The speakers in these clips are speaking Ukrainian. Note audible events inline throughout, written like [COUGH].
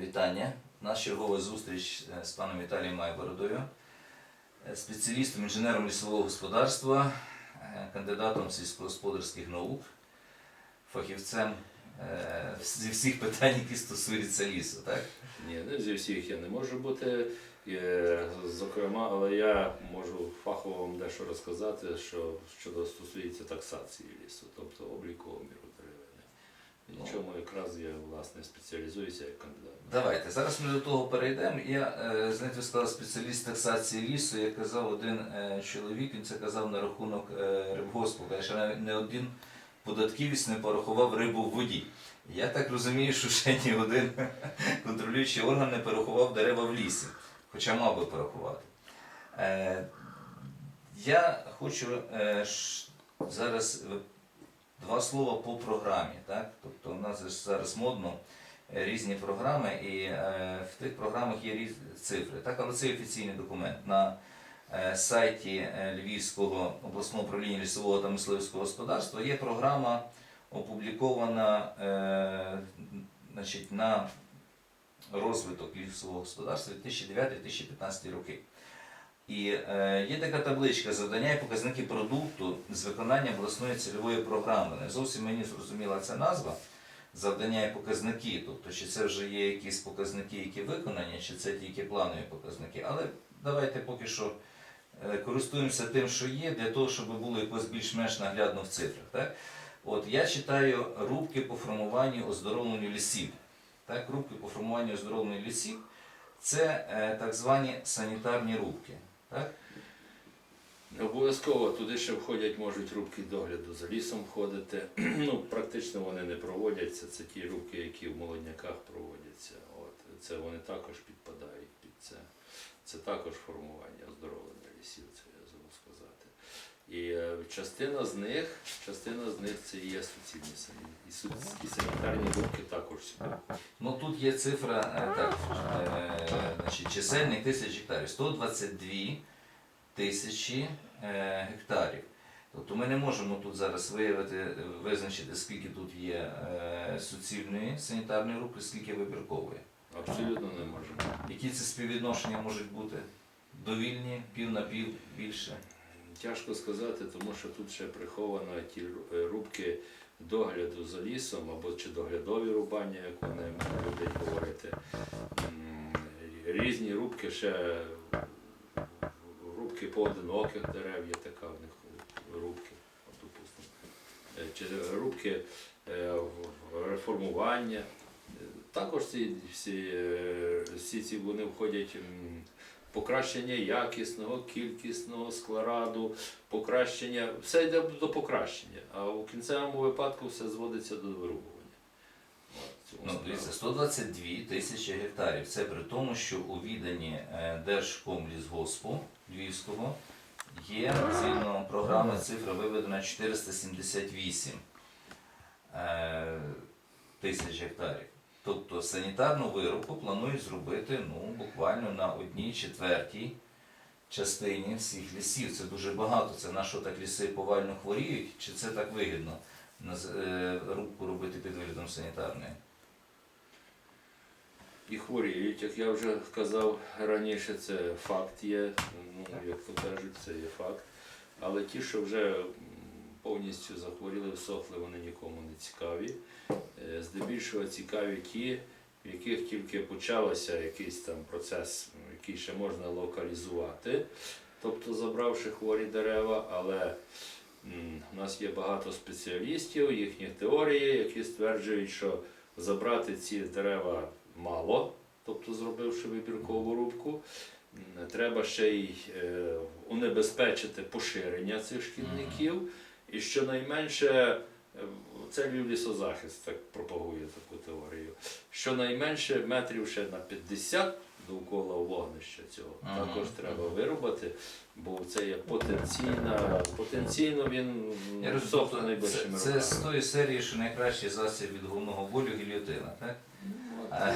вітання. Наш черговий зустріч е, з паном Віталієм Майбородою, е, спеціалістом інженером лісового господарства, е, кандидатом сільськогосподарських наук, фахівцем зі всіх питань, які стосуються лісу. Так? Ні, не зі всіх я не можу бути. Зокрема, але я можу фахово вам дещо розказати, що щодо стосується таксації лісу, тобто обліку обміру деревини. Ну. чому якраз я власне спеціалізуюся як кандидат. Давайте. Зараз ми до того перейдемо. Я, е, знаєте, ви сказали, спеціаліст таксації лісу, як казав один е, чоловік, він це казав на рахунок е, рибгоспу. Каже, не один податківець не порахував рибу в воді. Я так розумію, що ще ні один [LAUGHS] контролюючий орган не порахував дерева в лісі, хоча мав би порахувати. Я хочу зараз два слова по програмі. Так? Тобто у нас зараз модно е, різні програми, і е, в тих програмах є різні цифри. Так, але це офіційний документ. На е, сайті Львівського обласного управління лісового та мисливського господарства є програма опублікована значить, на розвиток лісового господарства 2009-2015 роки. І е, є така табличка завдання і показники продукту з виконання обласної цільової програми. Не зовсім мені зрозуміла ця назва завдання і показники. Тобто, чи це вже є якісь показники, які виконані, чи це тільки планові показники. Але давайте поки що е, користуємося тим, що є, для того, щоб було якось більш-менш наглядно в цифрах. Так? От я читаю рубки по формуванню оздоровленню лісів. Так, рубки по формуванню оздоровленню лісів це е, так звані санітарні рубки. Так? Обов'язково туди ще входять, можуть рубки догляду за лісом входити. [CLEARS THROAT] Ну, практично вони не проводяться. Це ті рубки, які в молодняках проводяться. От. Це вони також підпадають під це. Це також формування оздоровлення лісів, це. І е, частина з них, частина з них це є суцільні сані. І, су- і санітарні рубки також сюди. Ну тут є цифра, е, так, е, значить, чисельник тисяч гектарів. 122 тисячі е, гектарів. Тобто ми не можемо тут зараз виявити, визначити, скільки тут є е, суцільної санітарної рубки, скільки вибіркової. Абсолютно не можемо. Які це співвідношення можуть бути? Довільні, пів на пів, більше. Тяжко сказати, тому що тут ще приховано ті е, рубки догляду за лісом або чи доглядові рубання, як вони люблять говорити. Різні рубки ще рубки поодиноких дерев є така в них рубки, допустимо. Е, Чи рубки е, реформування. Також всі, е, всі ці вони входять покращення якісного, кількісного складу, покращення, все йде до покращення, а у кінцевому випадку все зводиться до вирубування. Ну, дивіться, 122 тисячі гектарів. Це при тому, що у відданні е, Держкомлісгоспу Львівського є згідно програми цифра виведена 478 е, тисяч гектарів. Тобто санітарну вирубку планують зробити ну, буквально на одній четвертій частині всіх лісів. Це дуже багато. Це на що так ліси повально хворіють, чи це так вигідно е, рубку робити під виглядом санітарної? І хворіють, як я вже казав раніше, це факт є, ну, як то кажуть, це є факт. Але ті, що вже повністю захворіли, всохли, вони нікому не цікаві. Е, Здебільшого цікаві ті, в яких тільки почався якийсь там процес, який ще можна локалізувати, тобто забравши хворі дерева, але у нас є багато спеціалістів, їхні теорії, які стверджують, що забрати ці дерева мало, тобто зробивши вибіркову рубку. Треба ще й е, унебезпечити поширення цих шкідників. І щонайменше, е, це Львів лісозахист так пропагує таку теорію. Щонайменше метрів ще на 50 довкола вогнища цього Ага. також треба вирубати, бо це є потенційна, потенційно він сохне найближчими це, це з тої серії, що найкращий засіб від головного болю гільйотина, так? Ну, А,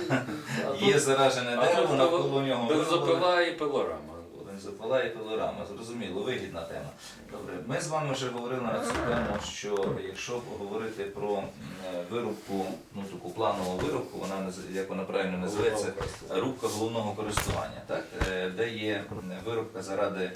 а [LAUGHS] Є заражене дерево, навколо нього Бензопила і пилорама. От запалає пилорама. Зрозуміло, вигідна тема. Добре, ми з вами вже говорили на цю тему, що якщо говорити про вирубку, ну таку планову вирубку, вона як вона правильно називається, рубка головного користування, так? Е, де є м, вирубка заради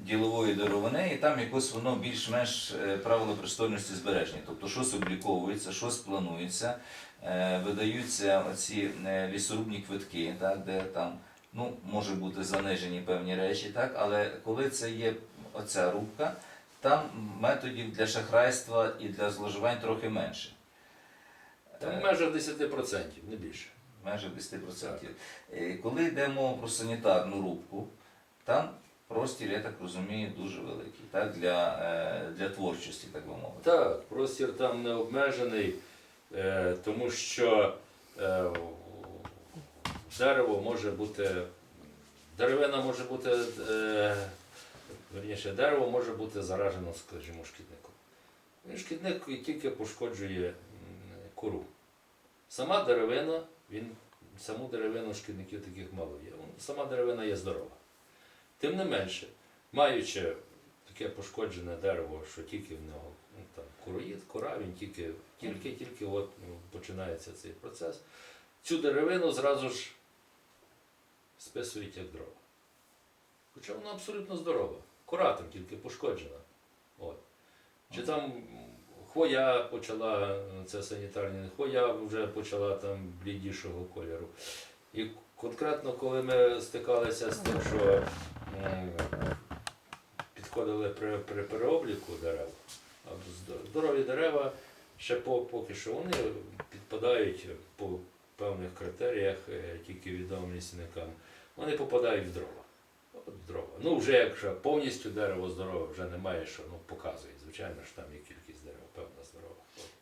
ділової деревини, і там якось воно більш-менш е, правила пристойності збережені. Тобто щось обліковується, щось планується, е, видаються оці е, лісорубні квитки, так, де там ну, може бути занижені певні речі, так, але коли це є оця рубка, там методів для шахрайства і для зловживань трохи менше. Там Е, межах 10%, не більше. майже 10%. Е, Коли йде мова про санітарну рубку, там простір, я так розумію, дуже великий так, для, е, для творчості, так би мовити. Так, простір там не обмежений, е, тому що дерево може бути, деревина може бути, е, верніше, дерево може бути заражено, скажімо, шкідником. Він шкідник тільки пошкоджує кору. Сама деревина, він, саму деревину шкідників таких мало є. Сама деревина є здорова. Тим не менше, маючи таке пошкоджене дерево, що тільки в нього ну, там, короїд, кора, він тільки, тільки, тільки от, ну, починається цей процес. Цю деревину зразу ж списують як дрова. Хоча вона абсолютно здорова. Кора там тільки пошкоджена. От. Чи там хвоя почала, це санітарні, хвоя вже почала там блідішого кольору. І конкретно, коли ми стикалися з тим, що підходили при, при переобліку дерев, здорові дерева ще по- поки що вони підпадають по певних критеріях, е, тільки відомим лісівникам, вони попадають в дрова. От дрова. Ну, вже якщо повністю дерево здорове, вже немає що, ну показує. Звичайно ж там є кількість дерев, певна здорова.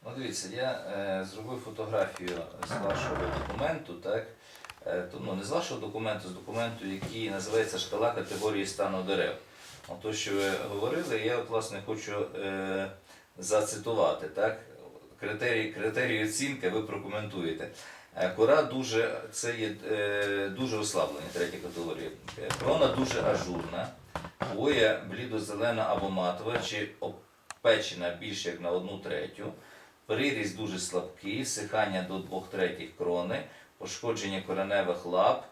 Ну, дивіться, я е, зробив фотографію з вашого документу, так? Е, то, ну, не з вашого документу, з документу, який називається шкала категорії стану дерев. То, що ви говорили, я от, власне хочу е, зацитувати. Так? Критерії, критерії оцінки ви прокоментуєте. Е, Кора дуже, це є е, дуже ослаблення третя категорія. Е, Крона дуже ажурна, хвоя блідо-зелена або матова чи обпечена більше як на одну третю. Приріст дуже слабкий, всихання до двох третіх крони, пошкодження кореневих лап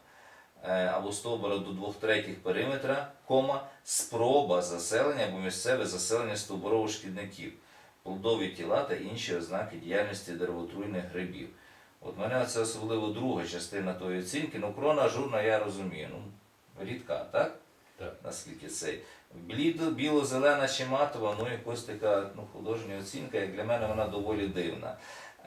або стовбура до двох третіх периметра, кома, спроба заселення або місцеве заселення стовбурово-шкідників, плодові тіла та інші ознаки діяльності деревотруйних грибів. От мене це особливо друга частина тої оцінки. Ну, крона ажурна, я розумію. Ну, рідка, так? Так. Наскільки цей. Блідо, біло-зелена чи матова, ну якось така ну, художня оцінка, як для мене вона доволі дивна.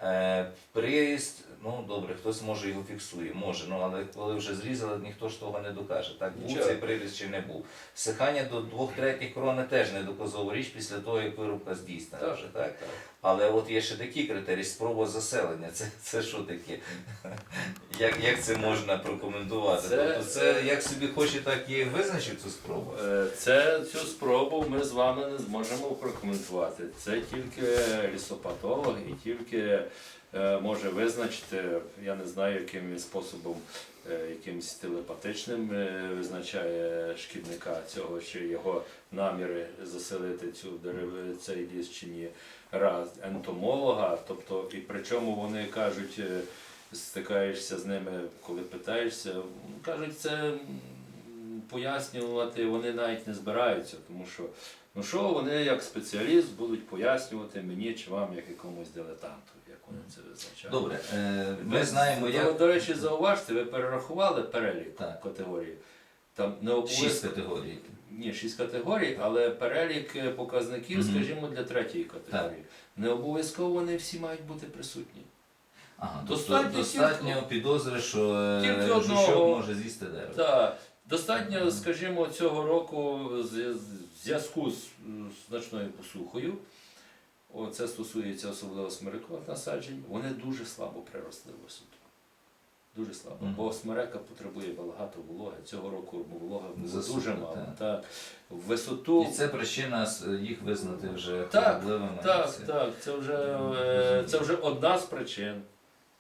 Е, приріст, ну добре, хтось може його фіксує, може, ну але коли вже зрізали, ніхто ж того не докаже. Так, був Нічого. цей приріст чи не був. Всихання до двох третіх крони теж не доказова річ після того, як вирубка здійснена Так, вже, так? Так. Але от є ще такі критерії, спроба заселення. Це, це що таке? Як, як це можна прокоментувати? Це- тобто це як собі хоче, так і визначив цю спробу. Е, Це цю спробу ми з вами не зможемо прокоментувати. Це тільки лісопатолог і тільки е, може визначити, я не знаю, яким способом, е, якимось телепатичним е, визначає шкідника цього, чи його наміри заселити цю цей ліс чи ні. Раз ентомолога, тобто, і причому вони кажуть, е, стикаєшся з ними, коли питаєшся, кажуть, це пояснювати вони навіть не збираються, тому що ну що вони як спеціаліст будуть пояснювати мені чи вам як якомусь дилетанту, як вони це визначають. Добре, е, ми Ви, знаємо, до, як до речі, зауважте, ви перерахували перелік Так. категорій. Там не шість категорій. ні, шість категорій, але перелік е, показників, Мгм. скажімо, для третьої категорії. Не обов'язково вони всі мають бути присутні. Ага, Достатньо достатньо, достатньо підозри, що е, тільки жучок одного. може з'їсти дерево. Так, достатньо, скажімо, цього року з- зв'язку з значною посухою. О, це стосується особливо смирикових насаджень. Вони дуже слабо приросли в висоту. Дуже слабо. Мгм. Бо смерека потребує багато вологи. Цього року волога було дуже мало. так. Так. Висоту. І це причина їх визнати вже Так. Так, так, це вже, е, це вже одна з причин.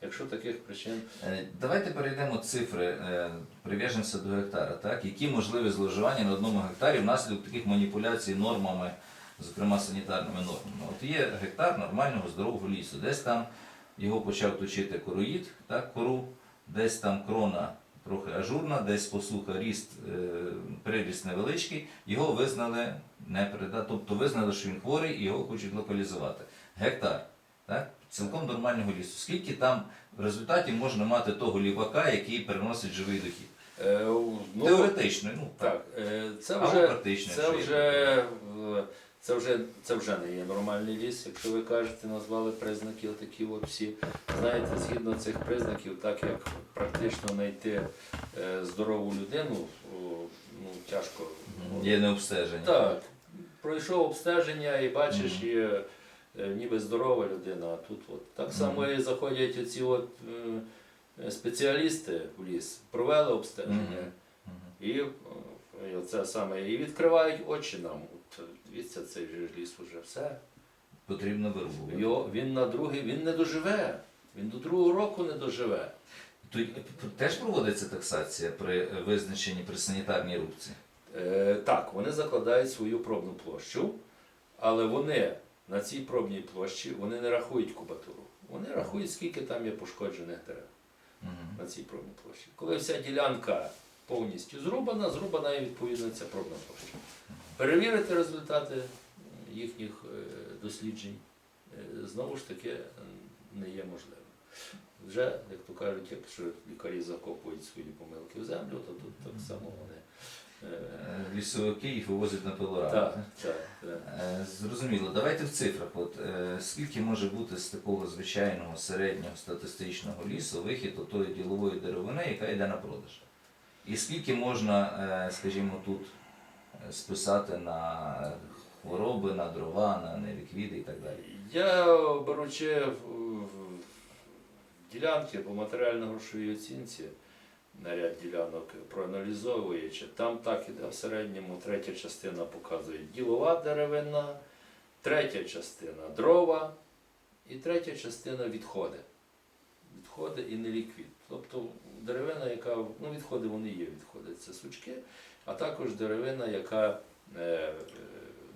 Якщо таких причин Е, Давайте перейдемо цифри, е, прив'яжемося до гектара. Так? Які можливі зловживання на одному гектарі внаслідок таких маніпуляцій нормами, зокрема санітарними нормами? От є гектар нормального здорового лісу, десь там його почав точити короїд, так, кору, десь там крона трохи ажурна, десь посуха, ріст, е, приріст невеличкий, його визнали неприда, тобто визнали, що він хворий і його хочуть локалізувати. Гектар. Так? Цілком нормального лісу. Скільки там в результаті можна мати того лівака, який приносить живий дохід? е, ну, Теоретично, ну так, е, це Або вже практично, це якщо є вже е, це вже це вже не є нормальний ліс. Якщо ви кажете, назвали признаки такі от всі. Знаєте, згідно цих признаків, так як практично знайти е, здорову людину, о, ну тяжко. є необстеження. Так, пройшов обстеження і бачиш, є ніби здорова людина, а тут от. Так само і заходять оці от е, спеціалісти в ліс, провели обстеження. І, е, і оце саме і відкривають очі нам. От, дивіться, цей же ліс уже все. Потрібно вирубувати. Його, він на другий, він не доживе. Він до другого року не доживе. Тут теж проводиться таксація при е, визначенні при санітарній рубці. Е, так, вони закладають свою пробну площу, але вони на цій пробній площі вони не рахують кубатуру. Вони рахують, скільки там є пошкоджених дерев Мгм. на цій пробній площі. Коли вся ділянка повністю зрубана, зрубана і відповідно ця пробна площа. Перевірити результати їхніх е, досліджень е, знову ж таки не є можливим. Вже, як то кажуть, якщо лікарі закопують свої помилки в землю, то тут так само вони. Е, Лісовики їх вивозять на пилорами. Так, так, так. Е, Зрозуміло. Давайте в цифрах. От, е, скільки може бути з такого звичайного середнього статистичного лісу вихід отої ділової деревини, яка йде на продаж? І скільки можна, скажімо, тут списати на хвороби, на дрова, на неліквіди і так далі? Я беручи ділянки по матеріально-грошовій оцінці на ряд ділянок, проаналізовуючи, там так іде в середньому третя частина показує ділова деревина, третя частина дрова і третя частина відходи. Відходи і неліквід. Тобто деревина, яка, ну відходи вони є відходи, це сучки, а також деревина, яка е,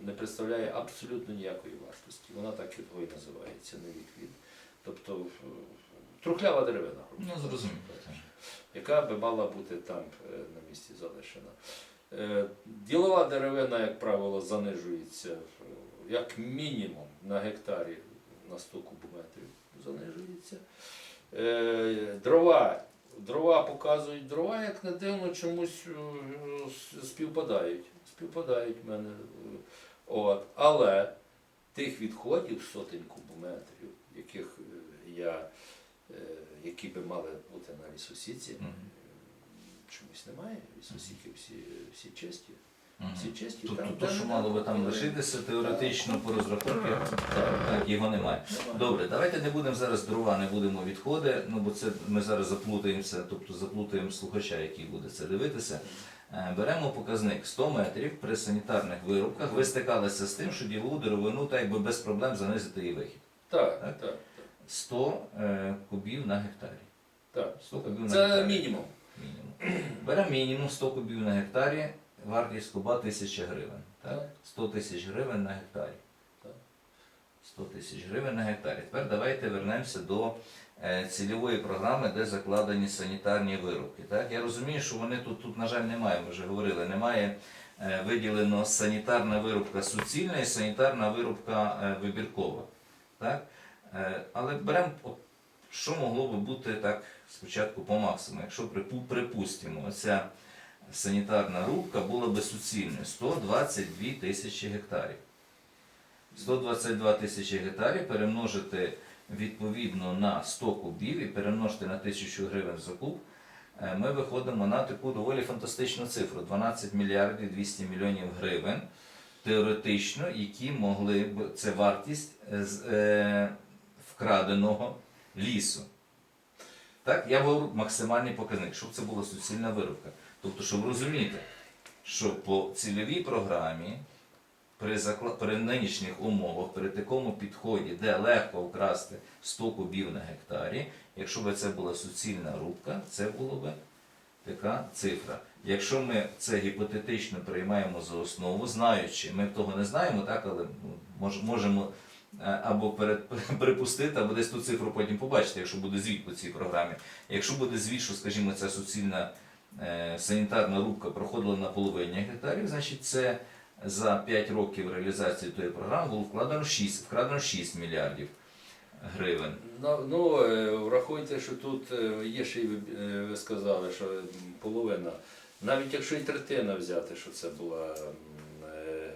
не представляє абсолютно ніякої вартості. Вона так і і називається неліквід. Тобто е, трухлява деревина, Ну, зрозуміло. яка би мала бути там е, на місці залишена. Е, Ділова деревина, як правило, занижується е, як мінімум на гектарі на 100 кубометрів занижується. Е, Дрова. Дрова показують дрова, як не дивно, чомусь е, співпадають. Співпадають в мене. е, От. Але тих відходів сотень кубометрів, яких е, я, які би мали бути на лісосіці, Мгм. чомусь немає. Лісосіки всі, всі чисті. Мгм. Всі чисті. Тобто, там, то, що мало би там лишитися, теоретично по розрахунках, Так. так, його немає. Немає. Добре, давайте не будемо зараз дрова, не будемо відходи, ну бо це ми зараз заплутаємося, тобто заплутаємо слухача, який буде це дивитися. Е, Беремо показник 100 метрів при санітарних вирубках. Ви стикалися з тим, що ділову деревину так якби без проблем занизити її вихід. Так, Так? так, 100 е, кубів на гектарі. так. 100 кубів на Це гектарі. мінімум. Мінімум. Беремо мінімум 100 кубів на гектарі, вартість куба 1000 гривень. Так? Так. 100 тисяч гривень на гектарі. Так. 100 тисяч гривень на гектарі. Тепер давайте вернемося до е, цільової програми, де закладені санітарні вирубки. Так? Я розумію, що вони тут, тут, на жаль, немає, ми вже говорили, немає е, виділено санітарна вирубка суцільна і санітарна вирубка е, вибіркова. Так? Е, Але беремо, що могло би бути так спочатку по максимуму, якщо припустимо, оця санітарна рубка була би суцільною. 122 тисячі гектарів. 122 тисячі гектарів перемножити відповідно на 100 кубів і перемножити на 1000 гривень за куб, е, ми виходимо на таку доволі фантастичну цифру. 12 мільярдів 200 мільйонів гривень теоретично, які могли б це вартість е, вкраденого лісу. Так, я говорю максимальний показник, щоб це була суцільна вирубка. Тобто, щоб розуміти, що по цільовій програмі при, закла... при нинішніх умовах, при такому підході, де легко вкрасти 100 кубів на гектарі, Якщо б це була суцільна рубка, це було б така цифра. Якщо ми це гіпотетично приймаємо за основу, знаючи, ми того не знаємо, так, але ну, можемо або перед, [LAUGHS] припустити, або десь ту цифру потім побачити, якщо буде звіт по цій програмі. Якщо буде звіт, що, скажімо, ця суцільна е, санітарна рубка проходила на половині гектарів, значить це за 5 років реалізації тої програми було вкладено 6, вкрадено 6 мільярдів гривень. Ну, ну е, врахуйте, що тут е, є ще й ви, е, сказали, що половина. Навіть якщо і третина взяти, що це була е,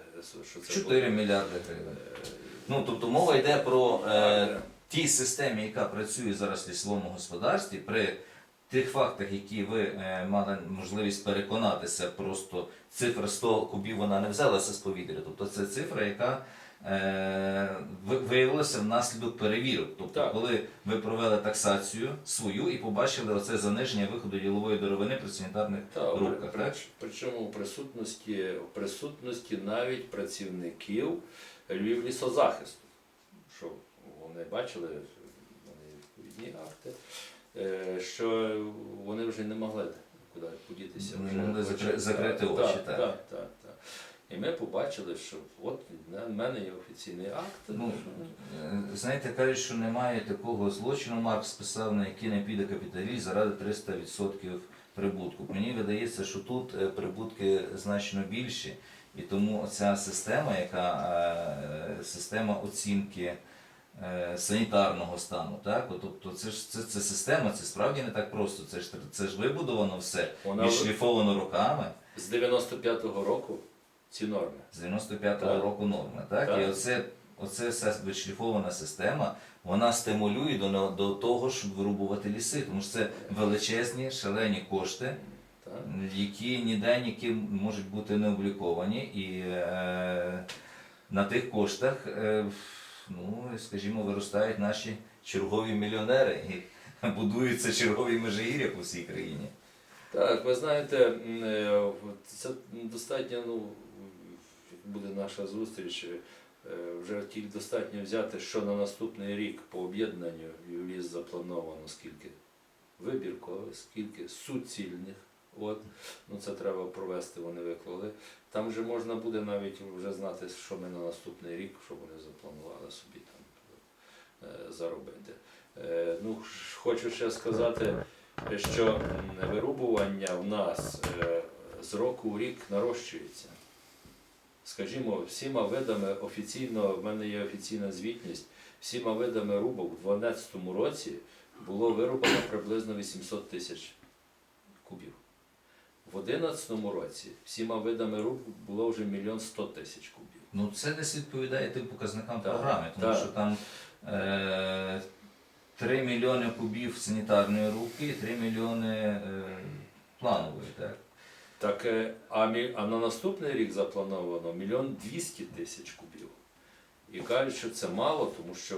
що це 4 було, мільярди гривень. Ну, тобто мова йде про е, ті системи, яка працює зараз в лісовому господарстві, при тих фактах, які ви е, мали можливість переконатися, просто цифра 100 кубів вона не взялася з повітря. Тобто це цифра, яка е, ви- виявилася внаслідок перевірок. Тобто, Так. коли ви провели таксацію свою і побачили оце заниження виходу ділової деревини при санітарних Та, при, рубках. при, Так? причому в присутності, в присутності навіть працівників Львів лісозахисту, що вони бачили вони відповідні акти, е, що вони вже не могли куди подітися. Не вже могли закрити очі, Так, так. так, так, так. І ми побачили, що от на мене є офіційний акт. Ну, е, знаєте, кажуть, що немає такого злочину, Маркс писав, на який не піде капіталіст заради 300% прибутку. Мені видається, що тут е, прибутки значно більші, і тому ця система, яка е, система оцінки санітарного стану, так? От, тобто це ж це, це система, це справді не так просто. Це ж це ж вибудовано все, Вона відшліфовано роками. з 95-го року ці норми. з 95-го Так. року норми. Так? Так. І оце, оце вся відшліфована система, вона стимулює до, до того, щоб вирубувати ліси, тому що це величезні, шалені кошти, Так? які ніде ніким можуть бути не обліковані. І е, на тих коштах, е, ну, скажімо, виростають наші чергові мільйонери і [LAUGHS] будуються чергові межигір'я по всій країні. Так, ви знаєте, е, це достатньо, ну, буде наша зустріч, е, вже тільки достатньо взяти, що на наступний рік по об'єднанню ліс заплановано, скільки вибіркових, скільки суцільних. От, ну це треба провести, вони виклали. Там вже можна буде навіть вже знати, що ми на наступний рік, що вони запланували собі там е, заробити. Е, ну, хочу ще сказати, що вирубування в нас з року в рік нарощується. Скажімо, всіма видами офіційно, в мене є офіційна звітність, всіма видами рубок у 2012 році було вирубано приблизно 800 тисяч кубів. В 2011 році всіма видами рубок було вже мільйон 100 тисяч кубів. Ну, це десь відповідає тим показникам Так, програми, тому так. що там е, 3 мільйони кубів санітарної рубки і 3 мільйони е, планової. Так? Так, е, а, на наступний рік заплановано мільйон 200 тисяч кубів. І кажуть, що це мало, тому що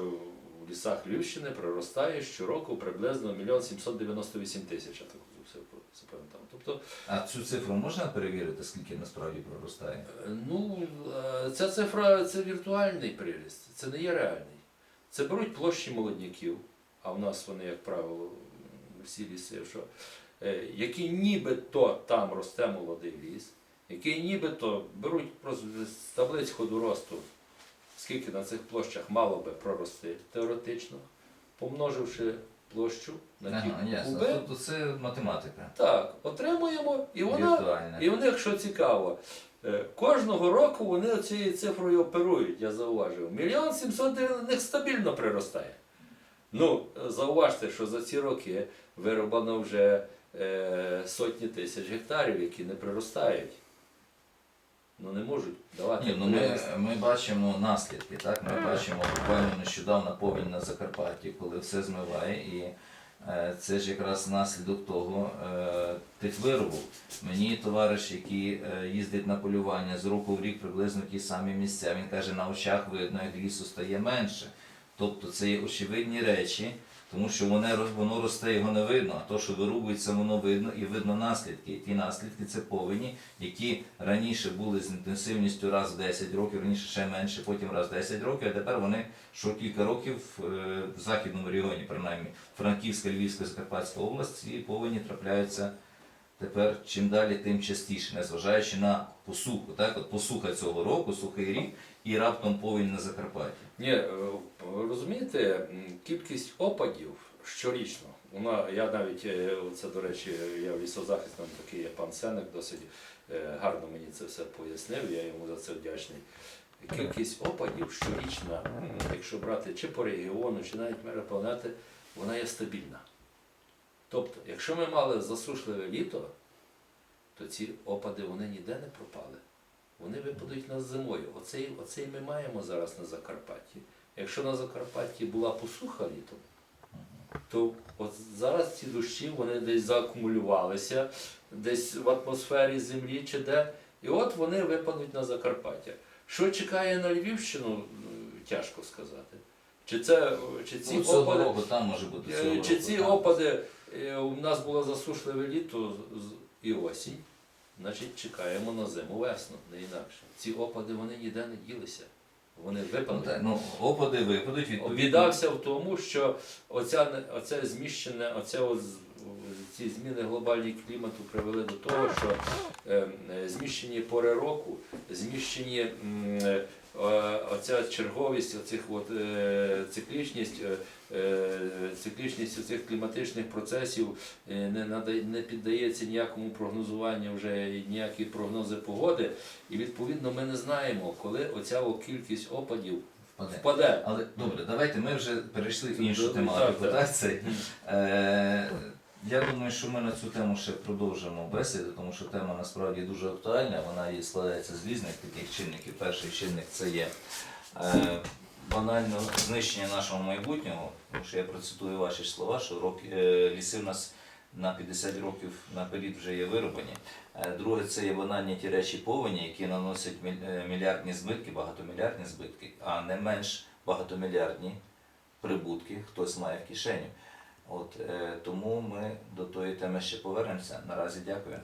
в лісах Львівщини приростає щороку приблизно мільйон 798 тисяч, я так все запам'ятав. Тобто, А цю цифру можна перевірити, скільки насправді проростає? е, ну, е, ця цифра це віртуальний приріст, це не є реальний. Це беруть площі молодняків, а в нас вони, як правило, всі ліси, що, е, які нібито там росте молодий ліс, які нібито беруть просто з таблиць ходу росту, скільки на цих площах мало би прорости теоретично, помноживши площу на ті Ага, куби, Тобто це математика. так, отримуємо, і вона і в них що цікаво, е, кожного року вони цією цифрою оперують, я зауважив. Мільйон сімсот в них стабільно приростає. Ну, е, зауважте, що за ці роки вироблено вже сотні тисяч гектарів, які не приростають. Ну не можуть давати. Ні, ну ми, ми бачимо наслідки, так? Ми бачимо буквально нещодавно повінь на Закарпатті, коли все змиває, і е, це ж якраз наслідок того е, тих виробів. Мені товариш, який е, їздить на полювання з року в рік приблизно ті самі місця, він каже, на очах видно, як лісу стає менше. Тобто це є очевидні речі. Тому що воно, воно росте, його не видно, а то, що вирубується, воно видно і видно наслідки. І ті наслідки це повені, які раніше були з інтенсивністю раз в 10 років, раніше ще менше, потім раз в 10 років, а тепер вони що кілька років е, в західному регіоні, принаймні Франківська, Львівська, Закарпатська область, ці повені трапляються тепер чим далі, тим частіше, незважаючи на посуху. Так, от посуха цього року, сухий рік, і раптом повінь на Закарпатті. Ні, е, розумієте, кількість опадів щорічно. Вона, я навіть, е, це, до речі, я в лісозахисному такий є пан Сенек, досить е, гарно мені це все пояснив, я йому за це вдячний. Кількість опадів щорічна, якщо брати чи по регіону, чи навіть мера планети, вона є стабільна. Тобто, якщо ми мали засушливе літо, то ці опади вони ніде не пропали. Вони випадуть нас зимою. Оцей, оцей ми маємо зараз на Закарпатті. Якщо на Закарпатті була посуха літом, то от зараз ці дощі вони десь заакумулювалися, десь в атмосфері землі чи де, і от вони випадуть на Закарпаття. Що чекає на Львівщину, тяжко сказати. Чи це чи ці Ну, опади, року там може бути Е, Чи року, ці там. опади е, у нас було засушливе літо і осінь, значить чекаємо на зиму весну, не інакше. Ці опади вони ніде не ділися. Вони Ну, випали. так, ну, опади випадуть відповідно. Обідався в тому, що оця, оце зміщене, оце от, ці зміни глобальні клімату привели до того, що е, зміщені пори року, зміщені е, оця черговість, оцих от, е, циклічність, е, циклічність цих кліматичних процесів е, не, піддається ніякому прогнозуванню вже ніякі прогнози погоди. І відповідно ми не знаємо, коли оця кількість опадів Впаде. впаде. Але добре, давайте ми вже перейшли в іншу тематику. е, я думаю, що ми на цю тему ще продовжимо бесіду, тому що тема насправді дуже актуальна. Вона є складається з різних таких чинників. Перший чинник це є е, банально знищення нашого майбутнього. Тому що я процитую ваші слова, що рок, е, ліси в нас на 50 років наперед вже є вирубані. Е, Друге, це є банальні ті речі повені, які наносять е, мільярдні збитки, багатомільярдні збитки, а не менш багатомільярдні прибутки хтось має в кишені. От, е, тому ми до тої теми ще повернемося. Наразі. Дякую.